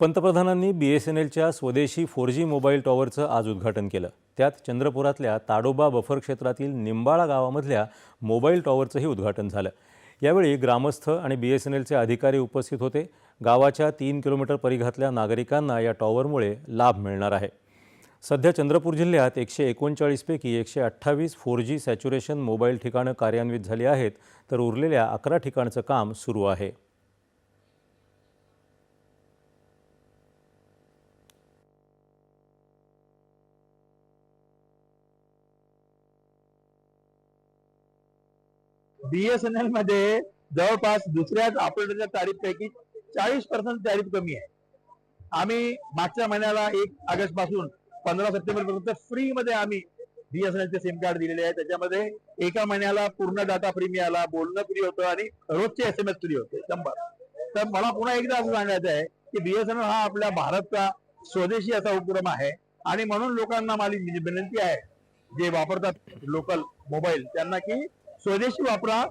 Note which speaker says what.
Speaker 1: पंतप्रधानांनी बी S N एलच्या स्वदेशी फोर जी मोबाईल टॉवरचं आज उद्घाटन केलं. त्यात चंद्रपुरातल्या ताडोबा बफर क्षेत्रातील निंबाळा गावामधल्या मोबाईल टॉवरचंही उद्घाटन झालं. यावेळी ग्रामस्थ आणि बी एस एन एलचे अधिकारी उपस्थित होते. गावाच्या तीन किलोमीटर परिघातल्या नागरिकांना या टॉवरमुळे लाभ मिळणार आहे. सध्या चंद्रपूर जिल्ह्यात एकशे एकोणचाळीसपैकी एकशे अठ्ठावीस फोर जी सॅच्युरेशन मोबाईल ठिकाणं कार्यान्वित झाली आहेत तर उरलेल्या अकरा ठिकाणचं काम सुरू आहे.
Speaker 2: बीएसएनएलमध्ये जवळपास दुसऱ्याच ऑपरेटरच्या तारीफ पैकी चाळीस पर्सेंट तारीफ कमी आहे. आम्ही मागच्या महिन्याला एक ऑगस्टपासून पंधरा सप्टेंबर पर्यंत फ्री मध्ये आम्ही बीएसएनएल चे सिम कार्ड दिलेले आहे. त्याच्यामध्ये एका महिन्याला पूर्ण डाटा फ्री मिळाला बोलणं फ्री होतं आणि रोजचे एस एम एस फ्री होते. शंभर. तर मला पुन्हा एकदा असं सांगायचं आहे की बीएसएनएल हा आपल्या भारतचा स्वदेशी असा उपक्रम आहे आणि म्हणून लोकांना माझी विनंती आहे. जे वापरतात लोकल मोबाईल त्यांना की स्वदेशी वापरा.